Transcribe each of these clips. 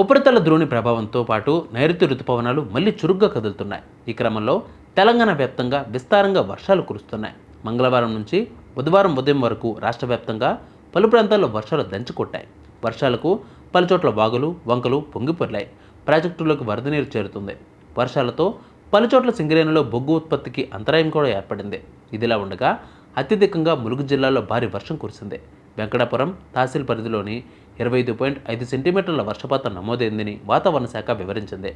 ఉపరితల ద్రోణి ప్రభావంతో పాటు నైరుతి రుతుపవనాలు మళ్ళీ చురుగ్గా కదులుతున్నాయి. ఈ క్రమంలో తెలంగాణ వ్యాప్తంగా విస్తారంగా వర్షాలు కురుస్తున్నాయి. మంగళవారం నుంచి బుధవారం ఉదయం వరకు రాష్ట్ర వ్యాప్తంగా పలు ప్రాంతాల్లో వర్షాలు దంచుకొట్టాయి. వర్షాలకు పలుచోట్ల వాగులు వంకలు పొంగిపొర్లాయి ప్రాజెక్టులకు వరద నీరు చేరుతుంది. వర్షాలతో పలుచోట్ల సింగరేణిలో బొగ్గు ఉత్పత్తికి అంతరాయం కూడా ఏర్పడింది. ఇదిలా ఉండగా అత్యధికంగా ములుగు జిల్లాలో భారీ వర్షం కురిసింది. వెంకటాపురం తహసీల్ పరిధిలోని ఇరవై ఐదు పాయింట్ ఐదు సెంటీమీటర్ల వర్షపాతం నమోదైందని వాతావరణ శాఖ వివరించింది.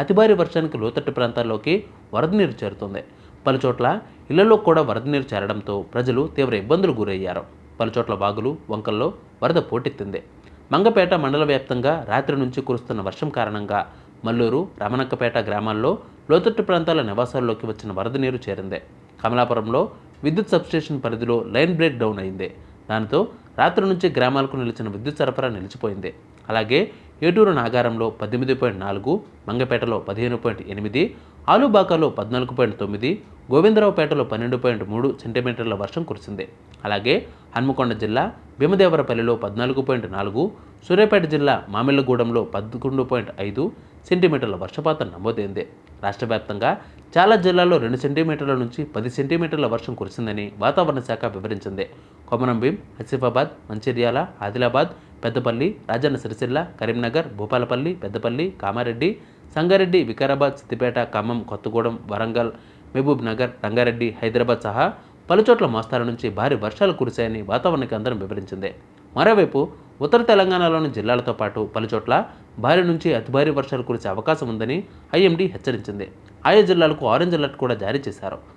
అతి భారీ వర్షానికి లోతట్టు ప్రాంతాల్లోకి వరద నీరు చేరుతుంది. పలుచోట్ల ఇళ్ళలో కూడా వరద నీరు చేరడంతో ప్రజలు తీవ్ర ఇబ్బందులు గురయ్యారు. పలుచోట్ల వాగులు వంకల్లో వరద పోటెత్తింది. మంగపేట మండల వ్యాప్తంగా రాత్రి నుంచి కురుస్తున్న వర్షం కారణంగా మల్లూరు రమణక్కపేట గ్రామాల్లో లోతట్టు ప్రాంతాల నివాసాల్లోకి వచ్చిన వరద నీరు చేరింది. కమలాపురంలో విద్యుత్ సబ్స్టేషన్ పరిధిలో లైన్ బ్రేక్ డౌన్ అయింది. దాంతో రాత్రి నుంచి గ్రామాలకు నిలిచిన విద్యుత్ సరఫరా నిలిచిపోయింది. అలాగే ఏటూరు నాగారంలో పద్దెనిమిది పాయింట్ నాలుగు మంగపేటలో పదిహేను పాయింట్ ఎనిమిది ఆలుబాకాలో పద్నాలుగు పాయింట్ తొమ్మిది గోవిందరావుపేటలో పన్నెండు పాయింట్ మూడు సెంటీమీటర్ల వర్షం కురిసింది. అలాగే హన్మకొండ జిల్లా భీమదేవరపల్లిలో పద్నాలుగు పాయింట్ నాలుగు సూర్యాపేట జిల్లా మామిళ్ళగూడెంలో పదకొండు పాయింట్ ఐదు సెంటీమీటర్ల వర్షపాతం నమోదైంది. రాష్ట్ర వ్యాప్తంగా చాలా జిల్లాల్లో రెండు సెంటీమీటర్ల నుంచి పది సెంటీమీటర్ల వర్షం కురిసిందని వాతావరణ శాఖ వివరించింది. కొమరంభీం ఆసిఫాబాద్ మంచిర్యాల ఆదిలాబాద్ పెద్దపల్లి రాజన్న సిరిసిల్ల కరీంనగర్ భూపాలపల్లి పెద్దపల్లి కామారెడ్డి సంగారెడ్డి వికారాబాద్ సిద్దిపేట ఖమ్మం కొత్తగూడెం వరంగల్ మహబూబ్ నగర్ రంగారెడ్డి హైదరాబాద్ సహా పలుచోట్ల మోస్తాల నుంచి భారీ వర్షాలు కురిశాయని వాతావరణ కేంద్రం వివరించింది. మరోవైపు ఉత్తర తెలంగాణలోని జిల్లాలతో పాటు పలుచోట్ల భారీ నుంచి అతి భారీ వర్షాలు కురిసే అవకాశం ఉందని ఐఎండీ హెచ్చరించింది. ఆయా జిల్లాలకు ఆరెంజ్ అలర్ట్ కూడా జారీ చేశారు.